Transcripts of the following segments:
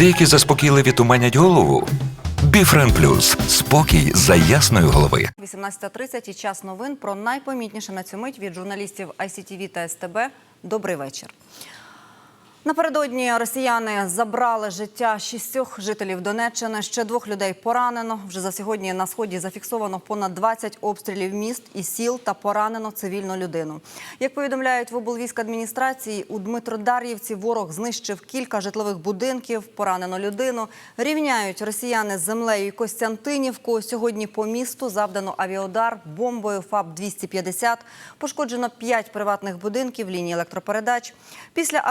Деякі заспокійливі туманять голову. Біфрен Плюс спокій за ясної голови. 18.30 і час новин про найпомітніше на цю мить від журналістів ICTV та СТБ. Добрий вечір. Напередодні росіяни забрали життя шістьох жителів Донеччини. Ще двох людей поранено. Вже за сьогодні на сході зафіксовано понад 20 обстрілів міст і сіл та поранено цивільну людину. Як повідомляють в облвійськадміністрації, у Дмитродар'ївці ворог знищив кілька житлових будинків, поранено людину. Рівняють росіяни з землею і Костянтинівку. Сьогодні по місту завдано авіаудар бомбою ФАБ-250. Пошкоджено 5 приватних будинків, лінії електропередач. Після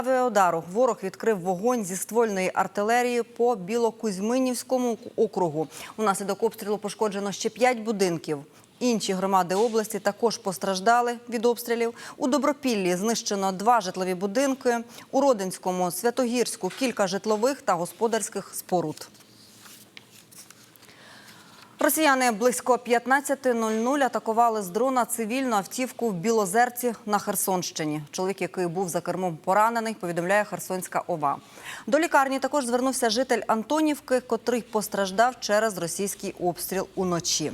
авіаудару ворог відкрив вогонь зі ствольної артилерії по Білокузьминівському округу. Унаслідок обстрілу пошкоджено ще 5 будинків. Інші громади області також постраждали від обстрілів. У Добропіллі знищено два житлові будинки. У Родинському, Святогірську кілька житлових та господарських споруд. Росіяни близько 15.00 атакували з дрона цивільну автівку в Білозерці на Херсонщині. Чоловік, який був за кермом поранений, повідомляє Херсонська ОВА. До лікарні також звернувся житель Антонівки, котрий постраждав через російський обстріл уночі.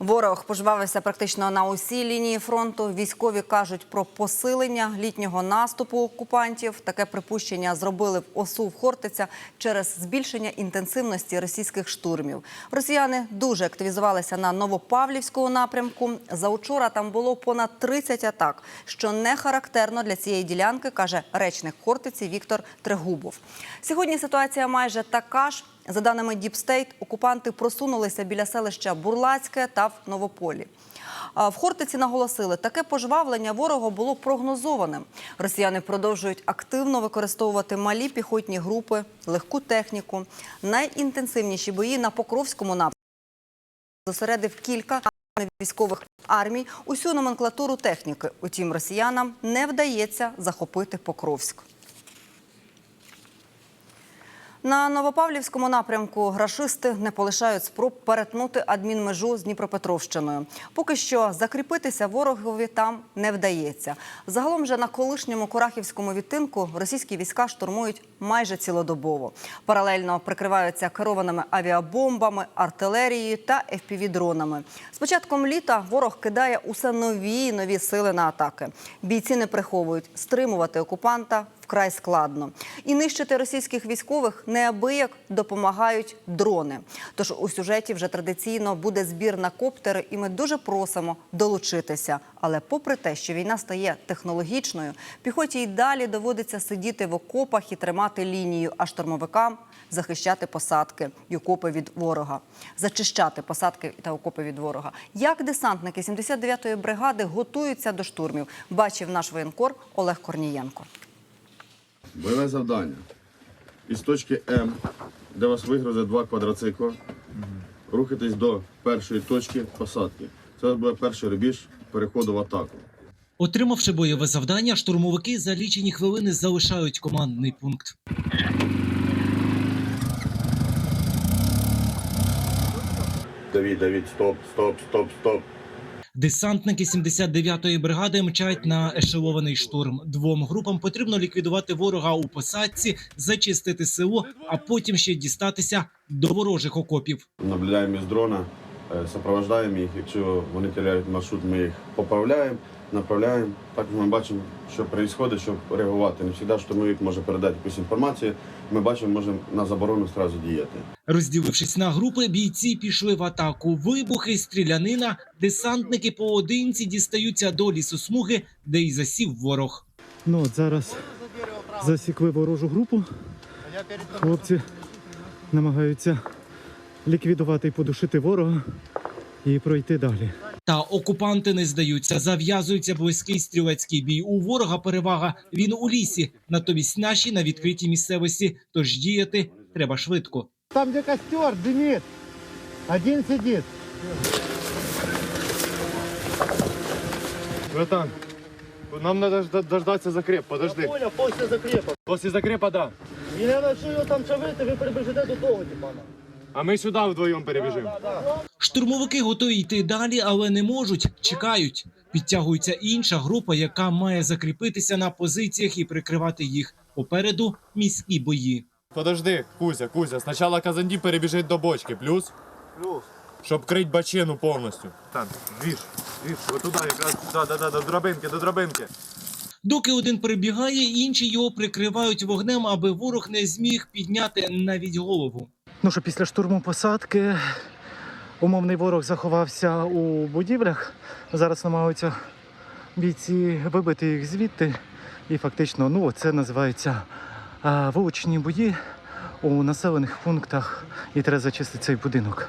Ворог пожвавився практично на усій лінії фронту. Військові кажуть про посилення літнього наступу окупантів. Таке припущення зробили в ОСУ в Хортиця через збільшення інтенсивності російських штурмів. Росіяни дуже активізувалися на Новопавлівському напрямку. Заучора там було понад 30 атак, що не характерно для цієї ділянки, каже речник Хортиці Віктор Трегубов. Сьогодні ситуація майже така ж. За даними Діпстейт, окупанти просунулися біля селища Бурлацьке та в Новополі. В Хортиці наголосили, таке пожвавлення ворога було прогнозованим. Росіяни продовжують активно використовувати малі піхотні групи, легку техніку. Найінтенсивніші бої на Покровському напрямку зосередив кілька військових армій усю номенклатуру техніки. Утім, росіянам не вдається захопити Покровськ. На Новопавлівському напрямку грашисти не полишають спроб перетнути адмінмежу з Дніпропетровщиною. Поки що закріпитися ворогові там не вдається. Загалом же на колишньому Курахівському відтинку російські війська штурмують майже цілодобово. Паралельно прикриваються керованими авіабомбами, артилерією та FPV-дронами. З початком літа ворог кидає усе нові і нові сили на атаки. Бійці не приховують стримувати окупанта вкрай складно. І нищити російських військових неабияк допомагають дрони. Тож у сюжеті вже традиційно буде збір на коптери, і ми дуже просимо долучитися. Але попри те, що війна стає технологічною, піхоті й далі доводиться сидіти в окопах і тримати лінію, а штурмовикам захищати посадки і окопи від ворога, зачищати посадки та окопи від ворога. Як десантники 79-ї бригади готуються до штурмів, бачив наш воєнкор Олег Корнієнко. Бойове завдання. Із точки М, де вас вигрузить два квадроцикла, рухатись до першої точки посадки. Це буде перший рубіж переходу в атаку. Отримавши бойове завдання, штурмовики за лічені хвилини залишають командний пункт. Давід, Давід, стоп, стоп, стоп, стоп. Десантники 79-ї бригади мчать на ешелований штурм. Двом групам потрібно ліквідувати ворога у посадці, зачистити село, а потім ще дістатися до ворожих окопів. Наблюдаємо із дрона, е, супроводжуємо їх. Якщо вони теряють маршрут, ми їх поправляємо, направляємо. Так ми бачимо, що відбувається, щоб реагувати. Не завжди штурмовик може передати якусь інформацію. Ми бачимо, можемо на заборону одразу діяти. Розділившись на групи, бійці пішли в атаку. Вибухи, стрілянина, десантники поодинці дістаються до лісосмуги, де й засів ворог. Ну от зараз засікли ворожу групу. Хлопці намагаються ліквідувати і подушити ворога і пройти далі. Та окупанти не здаються. Зав'язується близький стрілецький бій. У ворога перевага. Він у лісі. Натомість наші на відкритій місцевості. Тож діяти треба швидко. Там, где костер, дымит. Один сидит. Братан, нам надо жда- дождаться закреп, подожди. Понял, после закрепа. После закрепа, да. І я начну його там чавити, ви прибіжите до того, типана. А ми сюди вдвоєм перебіжимо. Штурмовики готові йти далі, але не можуть. Чекають. Підтягується інша група, яка має закріпитися на позиціях і прикривати їх. Попереду міські бої. Подожди, Кузя, Кузя, спочатку Казанді перебіжить до бочки, плюс? Плюс. Щоб крить бачину повністю. Так, двіж, двіж, от туди якраз, да, да, да, до драбинки, до драбинки. Доки один перебігає, інші його прикривають вогнем, аби ворог не зміг підняти навіть голову. Ну що, після штурму посадки умовний ворог заховався у будівлях. Зараз намагаються бійці вибити їх звідти. І фактично, ну це називається а, вуличні бої у населених пунктах. І треба зачистити цей будинок.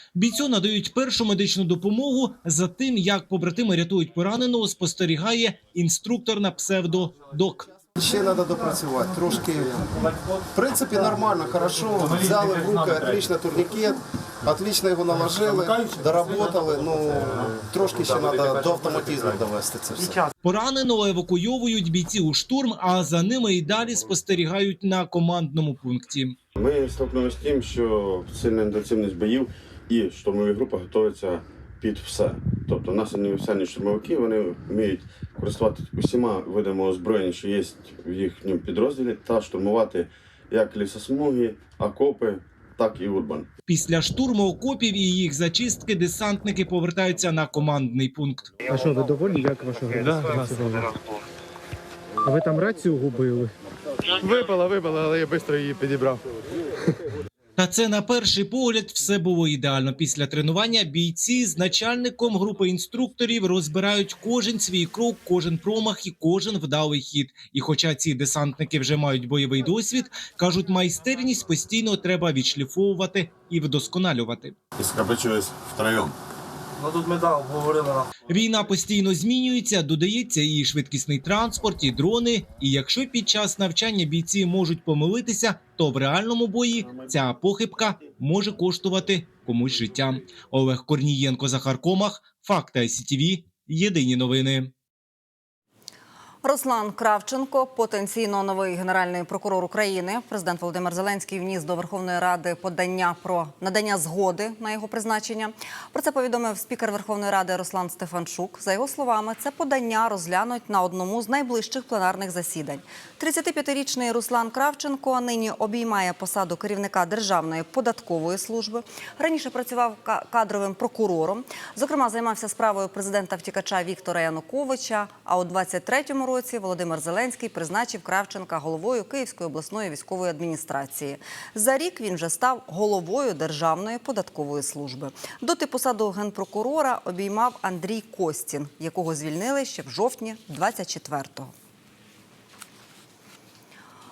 Бійцю надають першу медичну допомогу. За тим, як побратими рятують пораненого, спостерігає інструктор на псевдо Док. Ще треба допрацювати. Трошки, в принципі, нормально, хорошо. Взяли в руки, отлично турнікет, отлично його наложили, доработали. Ну, трошки ще треба до автоматизму довести це все. Пораненого евакуйовують бійці у штурм, а за ними і далі спостерігають на командному пункті. Ми стикнулися з тим, що сильна інтенсивність боїв і штурмові групи готуються під все. Тобто наші універсальні штурмовики вони вміють користуватися усіма видами озброєння, що є в їхньому підрозділі, та штурмувати як лісосмуги, окопи, так і урбан. Після штурму окопів і їх зачистки десантники повертаються на командний пункт. А що, ви довольні? Як ваша гра? А ви там рацію губили? Випала, випала, але я швидко її підібрав. Та це на перший погляд все було ідеально. Після тренування бійці з начальником групи інструкторів розбирають кожен свій крок, кожен промах і кожен вдалий хід. І хоча ці десантники вже мають бойовий досвід, кажуть, майстерність постійно треба відшліфовувати і вдосконалювати. І скопичуюсь втроєм. Війна постійно змінюється, додається і швидкісний транспорт, і дрони. І якщо під час навчання бійці можуть помилитися, то в реальному бої ця похибка може коштувати комусь життя. Олег Корнієнко, Захар Комах, Факти СІТІВІ, Єдині новини. Руслан Кравченко, потенційно новий генеральний прокурор України. Президент Володимир Зеленський вніс до Верховної Ради подання про надання згоди на його призначення. Про це повідомив спікер Верховної Ради Руслан Стефанчук. За його словами, це подання розглянуть на одному з найближчих пленарних засідань. 35-річний Руслан Кравченко нині обіймає посаду керівника Державної податкової служби. Раніше працював кадровим прокурором. Зокрема, займався справою президента втікача Віктора Януковича. А у 23-му році Володимир Зеленський призначив Кравченка головою Київської обласної військової адміністрації. За рік він вже став головою Державної податкової служби. Доти посаду генпрокурора обіймав Андрій Костін, якого звільнили ще в жовтні 24-го.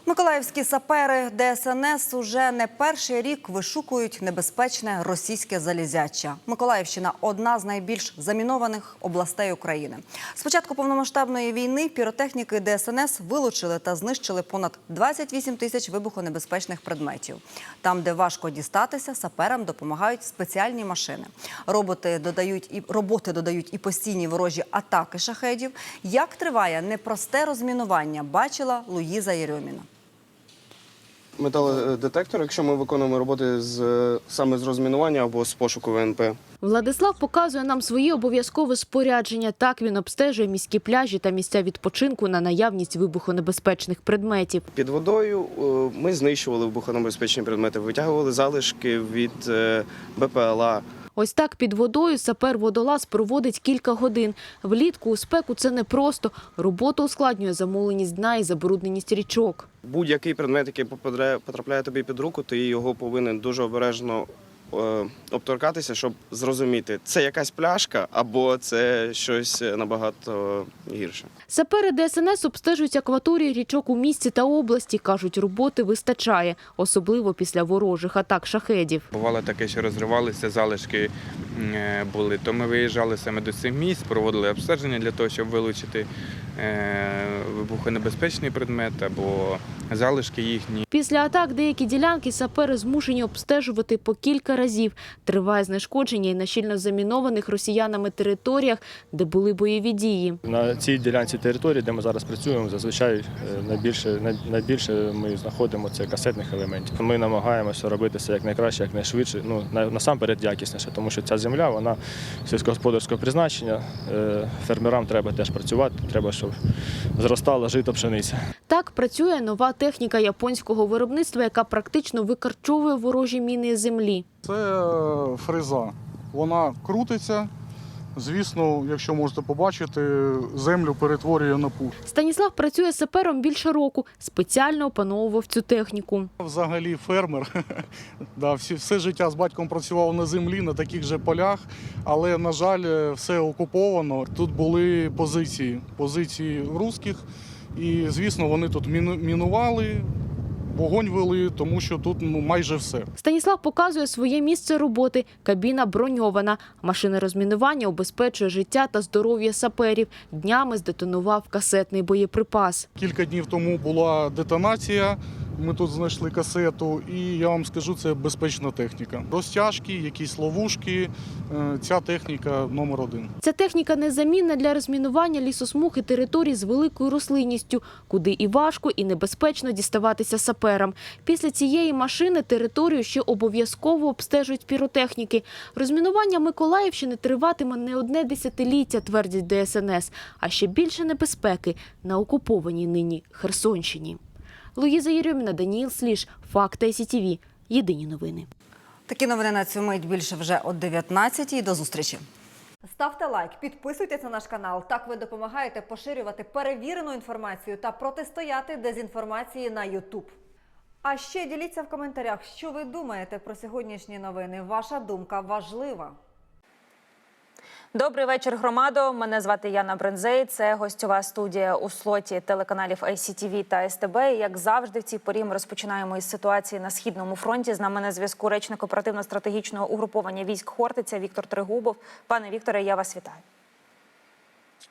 Миколаївські сапери ДСНС уже не перший рік вишукують небезпечне російське залізяча. Миколаївщина одна з найбільш замінованих областей України. З початку повномасштабної війни піротехніки ДСНС вилучили та знищили понад 28 тисяч вибухонебезпечних предметів. Там, де важко дістатися, саперам допомагають спеціальні машини. Роботи додають і роботи додають і постійні ворожі атаки шахедів. Як триває непросте розмінування, бачила Луїза Єрьоміна. Металодетектор, якщо ми виконуємо роботи з саме з розмінування або з пошуку ВНП. Владислав показує нам свої обов'язкове спорядження. Так він обстежує міські пляжі та місця відпочинку на наявність вибухонебезпечних предметів. Під водою е, ми знищували вибухонебезпечні предмети, витягували залишки від е, БПЛА. Ось так під водою сапер-водолаз проводить кілька годин. Влітку у спеку це непросто. Роботу ускладнює замуленість дна і забрудненість річок. Будь-який предмет, який потрапляє тобі під руку, ти його повинен дуже обережно обторкатися, щоб зрозуміти, це якась пляшка або це щось набагато гірше. Сапери ДСНС обстежують акваторії річок у місті та області. Кажуть, роботи вистачає, особливо після ворожих атак шахедів. Бувало таке, що розривалися залишки е, були. То ми виїжджали саме до цих місць, проводили обстеження для того, щоб вилучити е, вибухонебезпечний предмет або залишки їхні. Після атак деякі ділянки сапери змушені обстежувати по кілька разів. Триває знешкодження і на щільно замінованих росіянами територіях, де були бойові дії. На цій ділянці території, де ми зараз працюємо, зазвичай е, найбільше, найбільше ми знаходимо це касетних елементів. Ми намагаємося робити це якнайкраще, якнайшвидше, ну насамперед якісніше, тому що ця земля вона сільськогосподарського призначення. Е, Фермерам треба теж працювати, треба, щоб зростала жито пшениця. Так працює нова техніка японського виробництва, яка практично викарчовує ворожі міни землі. Це е, фреза. Вона крутиться. Звісно, якщо можете побачити, землю перетворює на пух. Станіслав працює сапером більше року, спеціально опановував цю техніку. Взагалі фермер. да, все життя з батьком працював на землі, на таких же полях, але, на жаль, е, все окуповано. Тут були позиції, позиції русських, і, звісно, вони тут міну- мінували, вогонь вели, тому що тут ну, майже все. Станіслав показує своє місце роботи. Кабіна броньована. Машина розмінування обезпечує життя та здоров'я саперів. Днями здетонував касетний боєприпас. Кілька днів тому була детонація. Ми тут знайшли касету, і я вам скажу, це безпечна техніка. Розтяжки, якісь ловушки. е, Ця техніка номер один. Ця техніка незамінна для розмінування лісосмуг і територій з великою рослинністю, куди і важко, і небезпечно діставатися саперам. Після цієї машини територію ще обов'язково обстежують піротехніки. Розмінування Миколаївщини триватиме не одне десятиліття, твердять ДСНС, а ще більше небезпеки на окупованій нині Херсонщині. Луїза Єрьоміна, Даніїл Сліж, Факти СІТВ. Єдині новини. Такі новини на цю мить більше вже о 19-й. До зустрічі. Ставте лайк, підписуйтесь на наш канал. Так ви допомагаєте поширювати перевірену інформацію та протистояти дезінформації на YouTube. А ще діліться в коментарях, що ви думаєте про сьогоднішні новини. Ваша думка важлива. Добрий вечір, громадо. Мене звати Яна Брензей. Це гостьова студія у слоті телеканалів ICTV та СТБ. Як завжди, в цій порі ми розпочинаємо із ситуації на східному фронті. З нами на зв'язку речник оперативно-стратегічного угруповання військ Хортиця Віктор Тригубов. Пане Вікторе, я вас вітаю.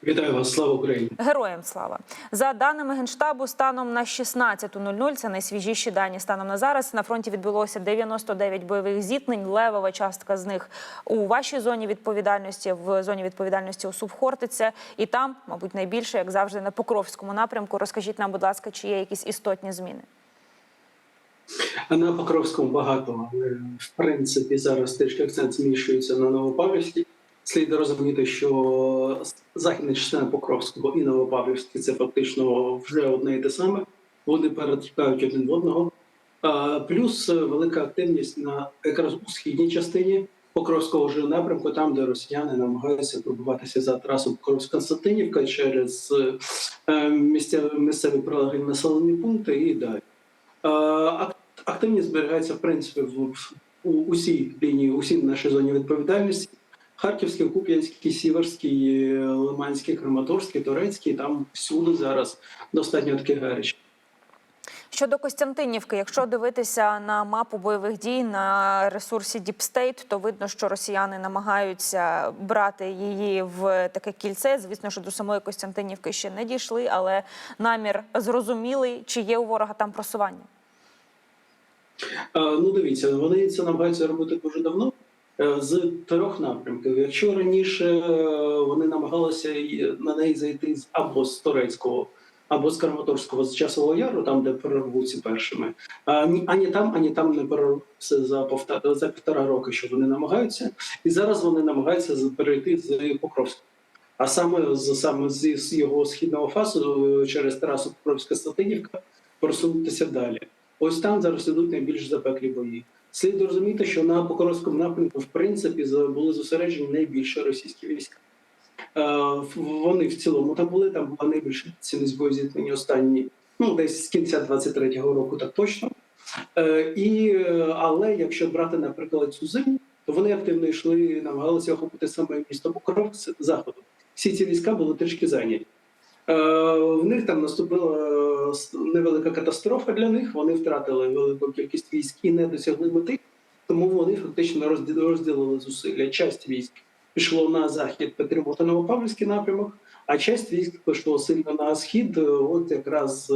Вітаю вас, слава Україні! Героям слава за даними генштабу, станом на 16.00, це найсвіжіші дані. Станом на зараз на фронті відбулося 99 бойових зіткнень. Левова частка з них у вашій зоні відповідальності, в зоні відповідальності у Субхортиця. І там, мабуть, найбільше, як завжди, на Покровському напрямку. Розкажіть нам, будь ласка, чи є якісь істотні зміни? На Покровському багато. але, В принципі, зараз трішки акцент зміщується на Новопавлівській. Слід розуміти, що західна частина Покровського і Новопавлівський це фактично вже одне і те саме. Вони перетікають один в одного. Плюс е, велика активність на якраз у східній частині Покровського ж напрямку, там, де росіяни намагаються пробиватися за трасу Покровськ-Константинівка через е, місцеві, місцеві населені пункти і далі. Активність зберігається в принципі в усій лінії, усій нашій зоні відповідальності. Харківський, Куп'янський, Сіверський, Лиманський, Краматорський, Турецький. Там всюди зараз достатньо таке гаряче. Щодо Костянтинівки, якщо дивитися на мапу бойових дій на ресурсі State, то видно, що росіяни намагаються брати її в таке кільце. Звісно, що до самої Костянтинівки ще не дійшли, але намір зрозумілий, чи є у ворога там просування. Ну, дивіться, вони це намагаються робити дуже давно з трьох напрямків. Якщо раніше е, вони намагалися на неї зайти або з Турецького, або з Краматорського, з Часового Яру, там де перервуться першими, а ні ані там, ані там не перервуться за повта- за півтора роки, що вони намагаються, і зараз вони намагаються перейти з Покровського. А саме з саме з його східного фасу е, через трасу Покровська Статинівка просунутися далі. Ось там зараз ідуть найбільш запеклі бої. Слід розуміти, що на Покровському напрямку, в принципі, були зосереджені найбільше російські війська. Е, Вони в цілому там були, там була найбільша цінність боєзіткнення останні, ну десь з кінця 23-го року, так точно. Е, і, е, але якщо брати, наприклад, цю зиму, то вони активно йшли, намагалися охопити саме місто Покров з заходу. Всі ці війська були трішки зайняті. Е, в них там наступила е, невелика катастрофа для них. Вони втратили велику кількість військ і не досягли мети, тому вони фактично розді- розділили зусилля. Часть військ пішло на захід підтримувати Новопавлівський напрямок, а часть військ пішло сильно на схід, е, от якраз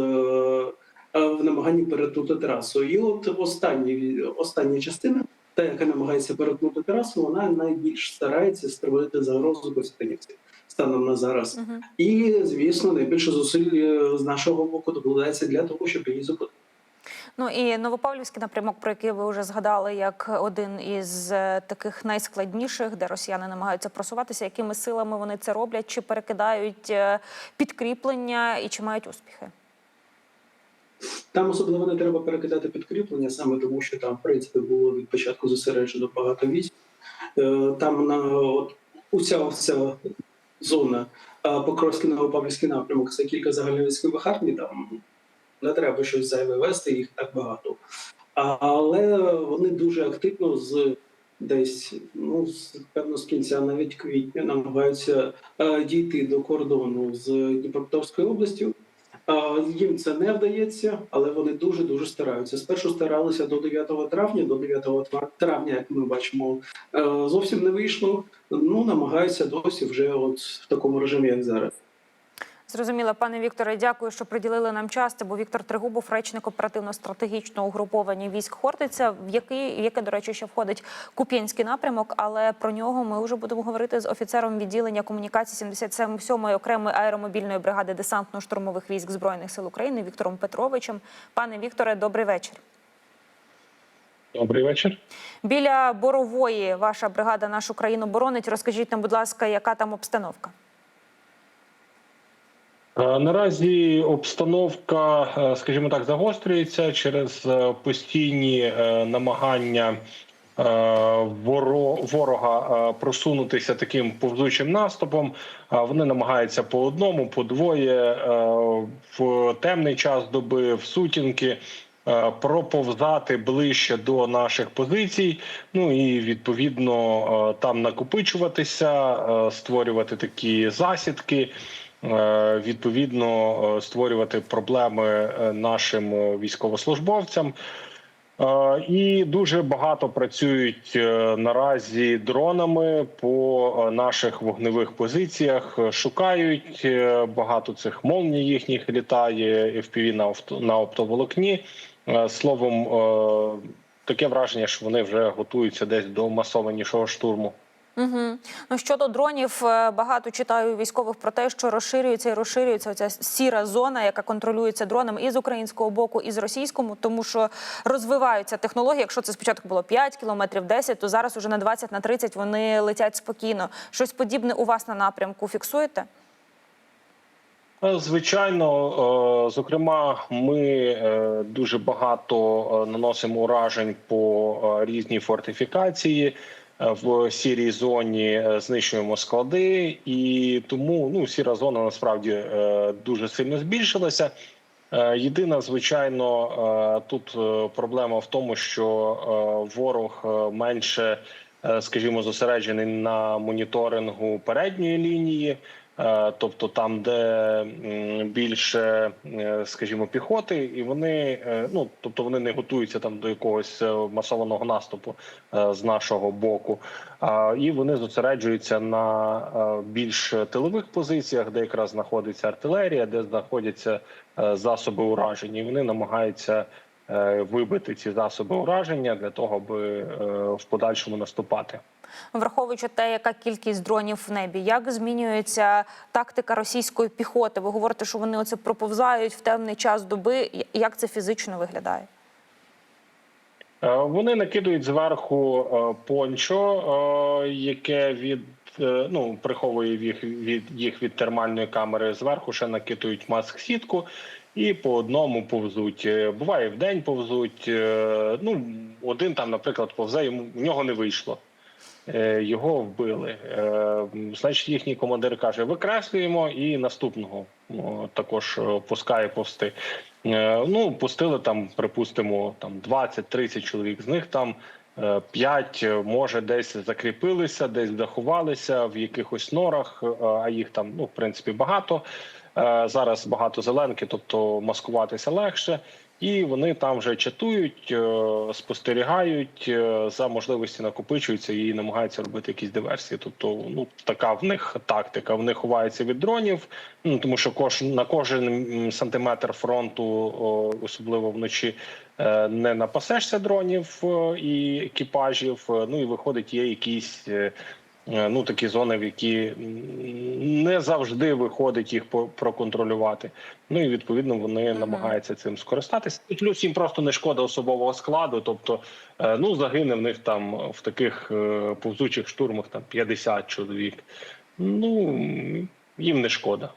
в намаганні перетнути трасу. І от останні, остання частина, та яка намагається перетнути трасу, вона найбільш старається створити загрозу Костянтинівці станом на зараз. І звісно, найбільше зусиль е, з нашого боку докладається для того, щоб її зупинити. Ну і Новопавлівський напрямок, про який ви вже згадали, як один із е, таких найскладніших, де росіяни намагаються просуватися. Якими силами вони це роблять? Чи перекидають е, підкріплення і чи мають успіхи? Там особливо не треба перекидати підкріплення, саме тому, що там, в принципі, було від початку зосереджено багато військ. Там на от, уся ця зона Покровський Новопавлівський напрямок це кілька загальновійськових армій. Там не треба щось зайве вести, їх так багато. Але вони дуже активно з десь, ну певно, з кінця навіть квітня намагаються е, дійти до кордону з Дніпропетровською областю. Їм це не вдається, але вони дуже дуже стараються. Спершу старалися до 9 травня, до 9 тва- травня, як ми бачимо, е, зовсім не вийшло. Ну намагаються досі вже от в такому режимі, як зараз. Зрозуміло, пане Вікторе, дякую, що приділили нам час. Це був Віктор Тригубов, речник оперативно-стратегічного угруповання військ Хортиця, в який, в яке, до речі, ще входить Куп'янський напрямок. Але про нього ми вже будемо говорити з офіцером відділення комунікації 77-ї окремої аеромобільної бригади десантно-штурмових військ збройних сил України Віктором Петровичем. Пане Вікторе, добрий вечір. Добрий вечір. Біля Борової ваша бригада нашу країну боронить. Розкажіть нам, будь ласка, яка там обстановка? Е, Наразі обстановка, е, скажімо так, загострюється через е, постійні намагання ворога просунутися таким повзучим наступом. Вони намагаються по одному, по двоє в темний час доби, в сутінки. Проповзати ближче до наших позицій, ну і відповідно там накопичуватися, створювати такі засідки, відповідно е, створювати проблеми е, нашим е, військовослужбовцям. Е, І дуже багато працюють е, наразі дронами по е, наших вогневих позиціях. Е, Шукають е, багато цих молній їхніх літає FPV на авто- на оптоволокні. Е, Словом, е, таке враження, що вони вже готуються десь до масованішого штурму. Угу. Ну щодо дронів, е, багато читаю військових про те, що розширюється і розширюється оця сіра зона, яка контролюється дронами і з українського боку, і з російського, тому що розвиваються технології. Якщо це спочатку було 5 кілометрів, 10, то зараз уже на 20, на 30 вони летять спокійно. Щось подібне у вас на напрямку фіксуєте? Е, Звичайно, е, зокрема, ми дуже багато наносимо уражень по різній фортифікації. В сірій зоні е, знищуємо склади, і тому ну сіра зона насправді е, дуже сильно збільшилася. Е, Єдина, звичайно, тут проблема в тому, що ворог менше, скажімо, зосереджений на моніторингу передньої лінії. Е, тобто там, де більше, е, скажімо, піхоти, і вони е, ну тобто вони не готуються там до якогось е, масованого наступу е, з нашого боку, і вони зосереджуються на е, більш тилових позиціях, де якраз знаходиться артилерія, де знаходяться е, засоби ураження. І вони намагаються е, вибити ці засоби ураження для того, аби е, в подальшому наступати. Враховуючи те, яка кількість дронів в небі, як змінюється тактика російської піхоти? Ви говорите, що вони оце проповзають в темний час доби. Як це фізично виглядає? Е, Вони накидують зверху е, пончо, е, яке від е, ну приховує їх від їх від термальної камери. Зверху ще накидують маск сітку. І по одному повзуть. Е, Буває в день повзуть. Е, Ну один там, наприклад, повзе йому в нього не вийшло. Е, Його вбили. Значить, їхній командир каже: викреслюємо і наступного також пускає повсти. Ну, пустили там, припустимо, там 20-30 чоловік. З них там 5, може, десь закріпилися, десь заховалися в якихось норах, а їх там, ну, в принципі, багато. Е, Зараз багато зеленки, тобто маскуватися легше. І вони там вже чатують, е, спостерігають е, за можливості накопичуються і намагаються робити якісь диверсії. Тобто, ну така в них тактика. Вони ховаються від дронів. Ну тому що кож на кожен сантиметр фронту, особливо вночі, не напасешся дронів і екіпажів. Ну і виходить, є якісь. Е, Ну, такі зони, в які не завжди виходить їх проконтролювати. Ну і відповідно вони намагаються цим скористатися. І плюс їм просто не шкода особового складу. Тобто, е, ну загине в них там в таких е, повзучих штурмах там 50 чоловік. Ну їм не шкода.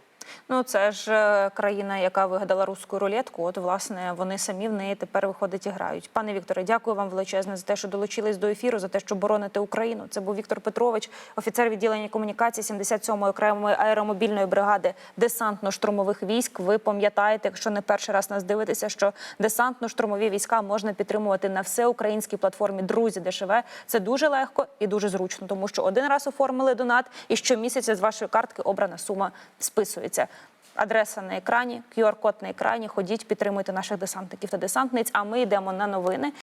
Ну це ж е, країна, яка вигадала руську рулетку. От власне вони самі в неї тепер виходить і грають. Пане Вікторе, дякую вам величезне за те, що долучились до ефіру, за те, що бороните Україну. Це був Віктор Петрович, офіцер відділення комунікації 77-ї окремої аеромобільної бригади десантно-штурмових військ. Ви пам'ятаєте, якщо не перший раз нас дивитеся, що десантно-штурмові війська можна підтримувати на всеукраїнській платформі Друзі ДШВ. Це дуже легко і дуже зручно, тому що один раз оформили донат, і щомісяця з вашої картки обрана сума списується. Адреса на екрані, QR-код на екрані. Ходіть, підтримуйте наших десантників та десантниць. А ми йдемо на новини.